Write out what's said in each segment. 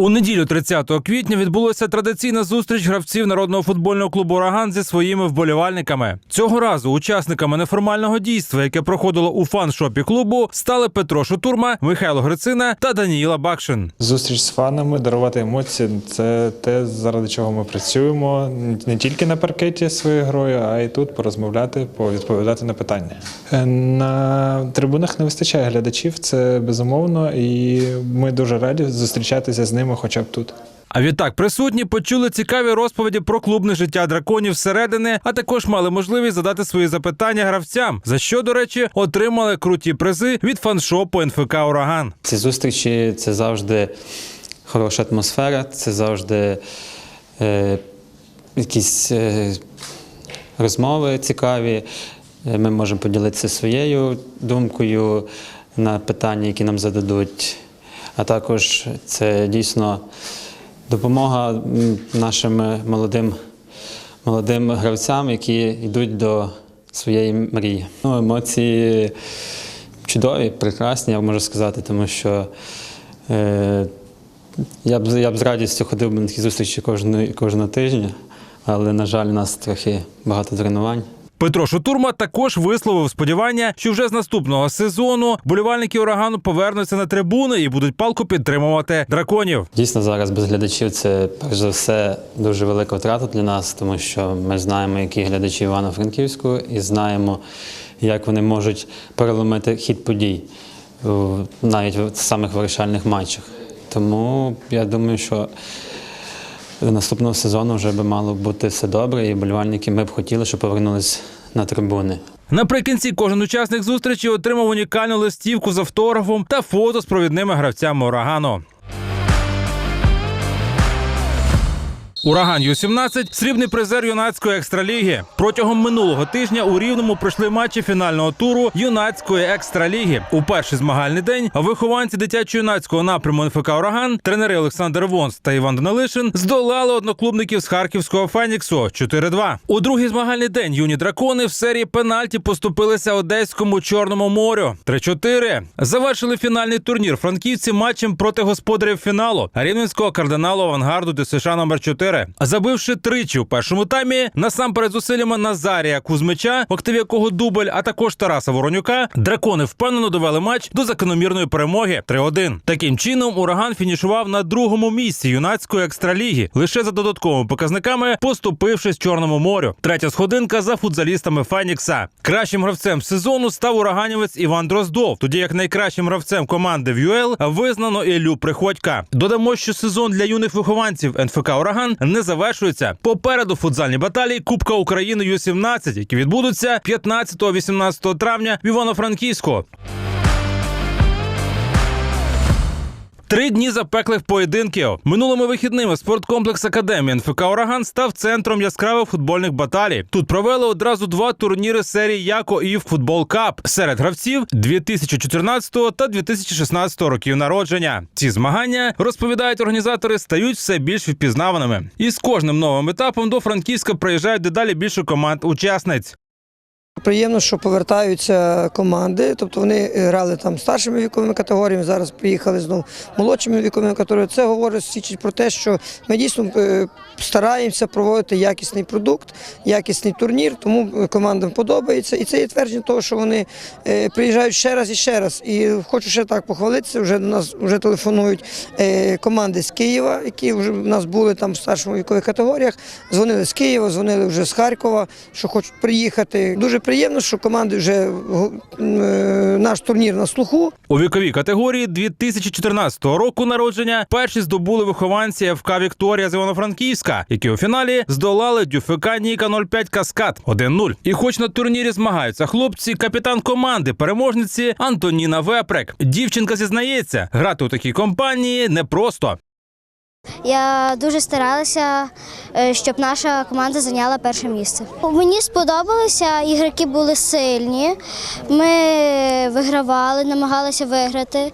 У неділю 30 квітня відбулася традиційна зустріч гравців народного футбольного клубу Ураган зі своїми вболівальниками. Цього разу учасниками неформального дійства, яке проходило у фан-шопі клубу, стали Петро Шутурма, Михайло Грицина та Даніїла Бакшин. Зустріч з фанами, дарувати емоції це те, заради чого ми працюємо не тільки на паркеті своєю грою, а й тут порозмовляти, повідповідати на питання. Е, На трибунах не вистачає глядачів, це безумовно, і ми дуже раді зустрічатися з ними, хоча б тут. А відтак присутні почули цікаві розповіді про клубне життя драконів зсередини, а також мали можливість задати свої запитання гравцям, за що, до речі, отримали круті призи від фаншопу НФК Ураган. Ці зустрічі це завжди хороша атмосфера, це завжди е, якісь е, розмови цікаві. Е, Ми можемо поділитися своєю думкою на питання, які нам зададуть. А також це дійсно допомога нашим молодим, молодим гравцям, які йдуть до своєї мрії. Ну, емоції чудові, прекрасні, я можу сказати, тому що е, я, б, я б з радістю ходив би на такі зустрічі кожного, кожного тижня, але, на жаль, у нас трохи багато тренувань. Петро Шутурма також висловив сподівання, що вже з наступного сезону болівальники урагану повернуться на трибуни і будуть палко підтримувати драконів. Дійсно, зараз без глядачів це перш за все дуже велика втрата для нас, тому що ми знаємо, які глядачі Івано-Франківську, і знаємо, як вони можуть переломити хід подій навіть в самих вирішальних матчах. Тому я думаю, що наступного сезону вже би мало бути все добре, і болівальники ми б хотіли, щоб повернулись на трибуни. Наприкінці кожен учасник зустрічі отримав унікальну листівку з автографом та фото з провідними гравцями урагану. Ураган Ю-17 – срібний призер юнацької екстраліги. Протягом минулого тижня у Рівному пройшли матчі фінального туру юнацької екстраліги. У перший змагальний день вихованці дитячо-юнацького напряму НФК Ураган, тренери Олександр Вонс та Іван Данилишин здолали одноклубників з харківського Феніксу 4-2. У другий змагальний день юні дракони в серії пенальті поступилися одеському чорному морю 3-4. Завершили фінальний турнір франківці матчем проти господарів фіналу рівненського кардиналу авангарду ДСШ номер 4 Забивши тричі у першому таймі, насамперед зусиллями Назарія Кузьмича, в активі якого дубль, а також Тараса Воронюка, дракони впевнено довели матч до закономірної перемоги 3-1. Таким чином, ураган фінішував на другому місці юнацької екстраліги, лише за додатковими показниками, поступившись Чорному морю. Третя сходинка за футзалістами Фенікса. Кращим гравцем сезону став ураганівець Іван Дроздов, тоді як найкращим гравцем команди в ЮЕЛ визнано Іллю Приходька. Додамо, що сезон для юних вихованців НФК Ураган не завершується. Попереду футзальні баталії Кубка України Ю-17, які відбудуться 15-18 травня в Івано-Франківську. Три дні запеклих поєдинків. Минулими вихідними спорткомплекс Академії НФК Ураган став центром яскравих футбольних баталій. Тут провели одразу два турніри серії Яко і Футбол Кап серед гравців 2014 та 2016 років народження. Ці змагання розповідають організатори, стають все більш впізнаваними. І з кожним новим етапом до Франківська приїжджають дедалі більше команд учасниць. Приємно, що повертаються команди, тобто вони грали там старшими віковими категоріями, зараз приїхали знову молодшими віковими категоріями. Це говорить свідчить про те, що ми дійсно е, стараємося проводити якісний продукт, якісний турнір, тому е, командам подобається. І це є твердження того, що вони е, приїжджають ще раз і ще раз. І хочу ще так похвалитися. Вже до нас вже телефонують е, команди з Києва, які вже в нас були там в старшому вікових категоріях. Дзвонили з Києва, дзвонили вже з Харкова, що хочуть приїхати. Дуже приємно, що команди вже е, наш турнір на слуху. У віковій категорії 2014 року народження перші здобули вихованці ФК Вікторія з Івано-Франківська, які у фіналі здолали Дюфика Ніка 05 Каскад 1-0. І хоч на турнірі змагаються хлопці, капітан команди, переможниці Антоніна Вепрек. Дівчинка зізнається, грати у такій компанії непросто. Я дуже старалася, е, щоб наша команда зайняла перше місце. Мені сподобалося, ігроки були сильні. Ми вигравали, намагалися виграти.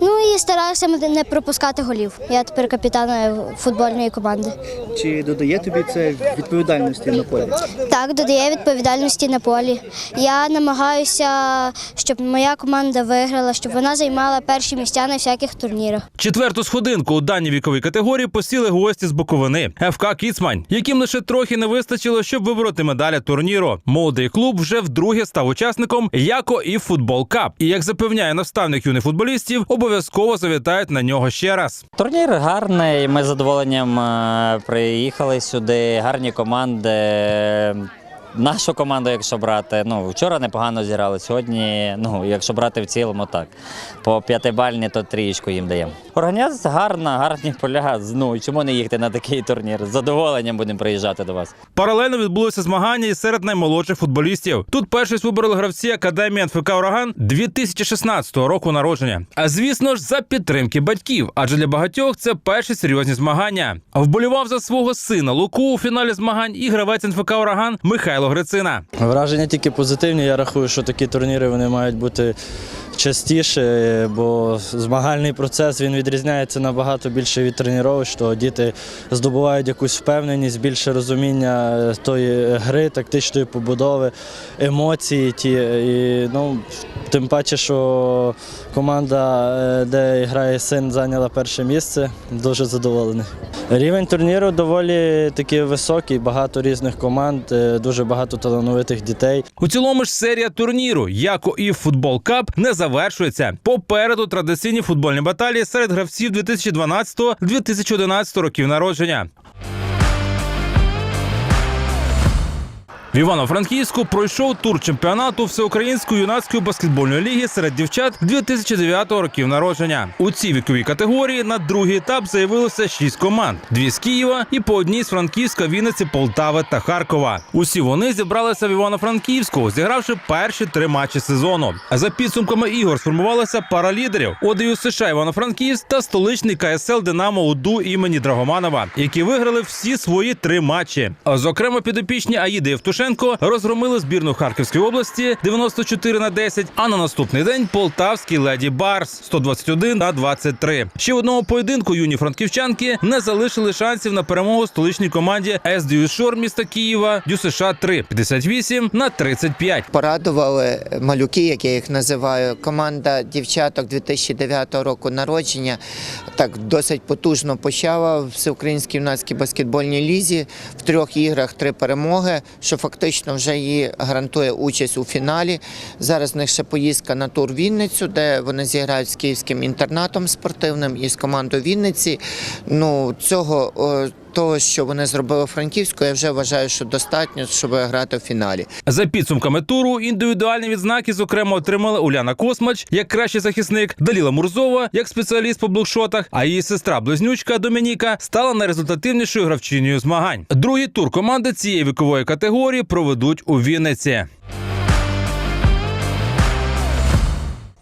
Ну і старалися не пропускати голів. Я тепер капітан футбольної команди. Чи додає тобі це відповідальності на полі? Так, додає відповідальності на полі. Я намагаюся, щоб моя команда виграла, щоб вона займала перші місця на всяких турнірах. Четверту сходинку у даній віковій категорії посіли гості з Буковини ФК Кіцмань, яким лише трохи не вистачило, щоб вибороти медалі турніру. Молодий клуб вже вдруге став учасником Яко і Футбол Кап. І як запевняє наставник юних футболістів, обов'язково завітають на нього ще раз. Турнір гарний. Ми з задоволенням е, приїхали сюди. Гарні команди. Нашу команду, якщо брати, ну вчора непогано зіграли. Сьогодні, ну якщо брати в цілому, так по п'ятибальні, то трієчку їм даємо. Організація гарна, гарні поля. Ну чому не їхати на такий турнір? З задоволенням будемо приїжджати до вас. Паралельно відбулися змагання і серед наймолодших футболістів. Тут першість вибороли гравці академії НФК Ураган 2016 року народження. А звісно ж, за підтримки батьків, адже для багатьох це перші серйозні змагання. Вболівав за свого сина Луку у фіналі змагань і гравець НФК Ураган Михайло Грицина. Враження тільки позитивні. Я рахую, що такі турніри вони мають бути частіше, бо змагальний процес він відрізняється набагато більше від тренувань, діти здобувають якусь впевненість, більше розуміння е, тої гри, тактичної побудови, емоції ті. І, ну, тим паче, що команда, е, де грає син, зайняла перше місце. Дуже задоволений. Рівень турніру доволі таки високий, багато різних команд, е, дуже багато талановитих дітей. У цілому ж серія турніру Яко і Футбол Кап не завершується. Попереду традиційні футбольні баталії серед гравців 2012-2011 років народження. В Івано-Франківську пройшов тур чемпіонату Всеукраїнської юнацької баскетбольної ліги серед дівчат 2009 років народження. У цій віковій категорії на другий етап заявилося шість команд: дві з Києва і по одній з Франківська, Вінниці, Полтави та Харкова. Усі вони зібралися в Івано-Франківську, зігравши перші три матчі сезону. За підсумками ігор сформувалася пара лідерів: ОДЮ США Івано-Франківськ та столичний КСЛ Динамо УДУ імені Драгоманова, які виграли всі свої три матчі. А, Зокрема, підопічні Аїди Євтушенко розгромили збірну Харківської області 94 на 10, а на наступний день полтавський леді Барс 121 на 23. Ще в одному поєдинку юні франківчанки не залишили шансів на перемогу столичній команді СДЮ Шор міста Києва ДЮСШ 3 58 на 35. Порадували малюки, як я їх називаю. Команда дівчаток 2009 року народження так досить потужно почала в всеукраїнській юнацькій баскетбольній лізі. В трьох іграх три перемоги, що фактично вже їй гарантує участь у фіналі. Зараз в них ще поїздка на тур Вінницю, де вони зіграють з київським інтернатом спортивним і з командою Вінниці. Ну цього того, що вони зробили Франківську, я вже вважаю, що достатньо, щоб грати в фіналі. За підсумками туру індивідуальні відзнаки, зокрема, отримали Уляна Космач як кращий захисник, Даліла Мурзова як спеціаліст по блокшотах, а її сестра близнючка Домініка стала найрезультативнішою гравчиною змагань. Другий тур команди цієї вікової категорії проведуть у Вінниці.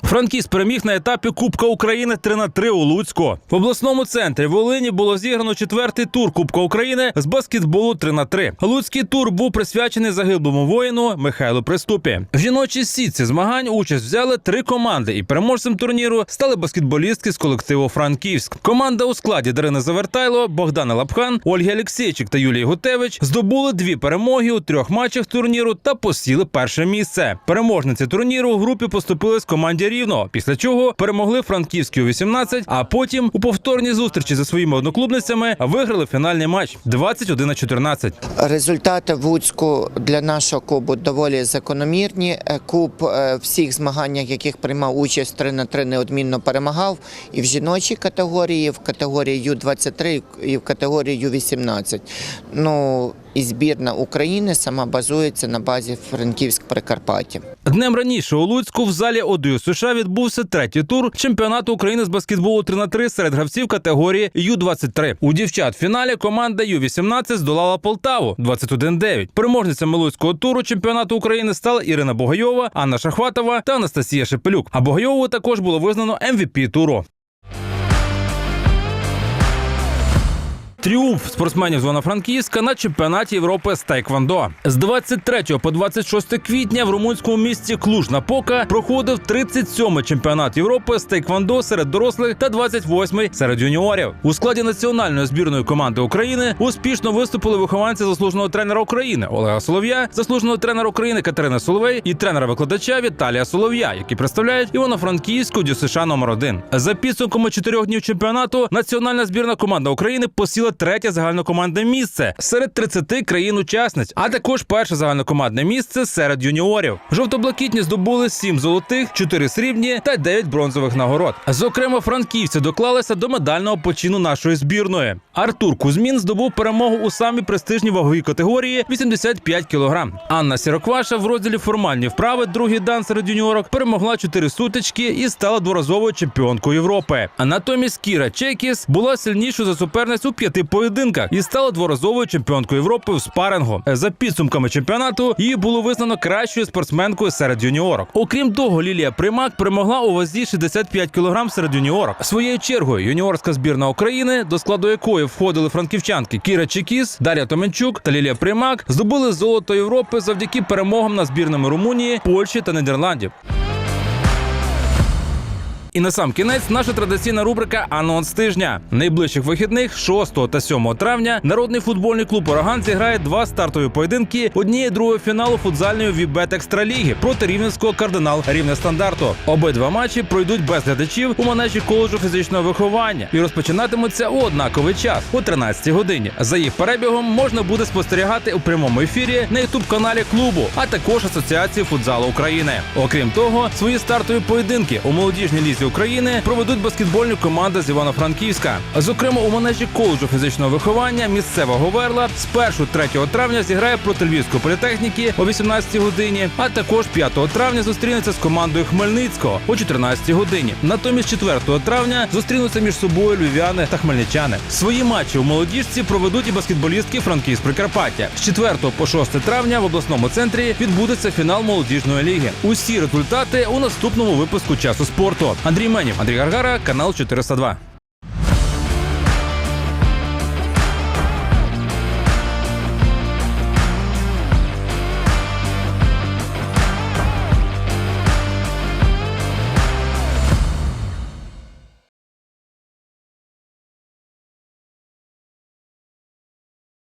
Франкіст переміг на етапі Кубка України 3 на 3 у Луцьку. В обласному центрі Волині було зіграно четвертий тур Кубка України з баскетболу 3 на 3 Луцький тур був присвячений загиблому воїну Михайлу Приступі. В жіночій сітці змагань участь взяли три команди, і переможцем турніру стали баскетболістки з колективу Франківськ. Команда у складі Дарини Завертайло, Богдана Лапхан, Ольги Алексійчик та Юлії Гутевич здобули дві перемоги у трьох матчах турніру та посіли перше місце. Переможниці турніру у групі поступили з команді Рівно, після чого перемогли франківські у 18, а потім у повторній зустрічі зі своїми одноклубницями виграли фінальний матч 21 на 14. Результати в Луцьку для нашого клубу доволі закономірні. Е, Клуб е, всіх змаганнях, яких приймав участь 3 на 3 неодмінно перемагав і в жіночій категорії, в категорії Ю-23, і в категорії Ю-18. Ну, і збірна України сама базується на базі Франківськ Прикарпаття. Днем раніше у Луцьку в залі ОДЮ США відбувся третій тур чемпіонату України з баскетболу 3 на 3 серед гравців категорії Ю-23. У дівчат фіналі команда Ю-18 здолала Полтаву 21-9. Переможницями Луцького туру чемпіонату України стали Ірина Богайова, Анна Шахватова та Анастасія Шепелюк. А Богайову також було визнано MVP туру. Тріумф спортсменів з Івано-Франківська на чемпіонаті Європи з Тайквандо. З 23 по 26 квітня в румунському місті Клуж-Напока проходив 37-й чемпіонат Європи з Тайквандо серед дорослих та 28-й серед юніорів. У складі національної збірної команди України успішно виступили вихованці заслуженого тренера України Олега Солов'я, заслуженого тренера України Катерини Соловей і тренера-викладача Віталія Солов'я, які представляють Івано-Франківську ДЮСШ номер 1 За підсумками чотирьох днів чемпіонату національна збірна команда України посіла третє загальнокомандне місце серед 30 країн-учасниць, а також перше загальнокомандне місце серед юніорів. Жовто-блакитні здобули 7 золотих, 4 срібні та 9 бронзових нагород. Зокрема, франківці доклалися до медального почину нашої збірної. Артур Кузьмін здобув перемогу у самій престижній ваговій категорії 85 кг. Анна Сірокваша в розділі формальні вправи другий дан серед юніорок перемогла 4 сутички і стала дворазовою чемпіонкою Європи. А натомість Кіра Чекіс була сильнішою за суперниць у п'яти поєдинках і стала дворазовою чемпіонкою Європи в спарингу. За підсумками чемпіонату її було визнано кращою спортсменкою серед юніорок. Окрім того, Лілія Примак перемогла у вазі 65 кг серед юніорок. Своєю чергою юніорська збірна України, до складу якої входили франківчанки Кіра Чекіс, Дар'я Томенчук та Лілія Примак, здобули золото Європи завдяки перемогам на збірними Румунії, Польщі та Нідерландів. І на сам кінець наша традиційна рубрика Анонс тижня. Найближчих вихідних 6 та 7 травня народний футбольний клуб Ураган зіграє два стартові поєдинки однієї другої фіналу футзальної Вібет Екстраліги проти рівненського кардинал рівне стандарту. Обидва матчі пройдуть без глядачів у манежі коледжу фізичного виховання і розпочинатимуться у однаковий час о 13 годині. За їх перебігом можна буде спостерігати у прямому ефірі на ютуб каналі клубу, а також Асоціації футзалу України. Окрім того, свої стартові поєдинки у молодіжній лізі України проведуть баскетбольні команди з Івано-Франківська. Зокрема, у манежі коледжу фізичного виховання місцевого верла з 1-3 травня зіграє проти Львівської політехніки о 18 годині, а також 5 травня зустрінеться з командою Хмельницького о 14 годині. Натомість 4 травня зустрінуться між собою львів'яни та хмельничани. Свої матчі у молодіжці проведуть і баскетболістки Франківськ Прикарпаття. З 4 по 6 травня в обласному центрі відбудеться фінал молодіжної ліги. Усі результати у наступному випуску часу спорту. Андрій Манів Андрій Гаргара, канал 402.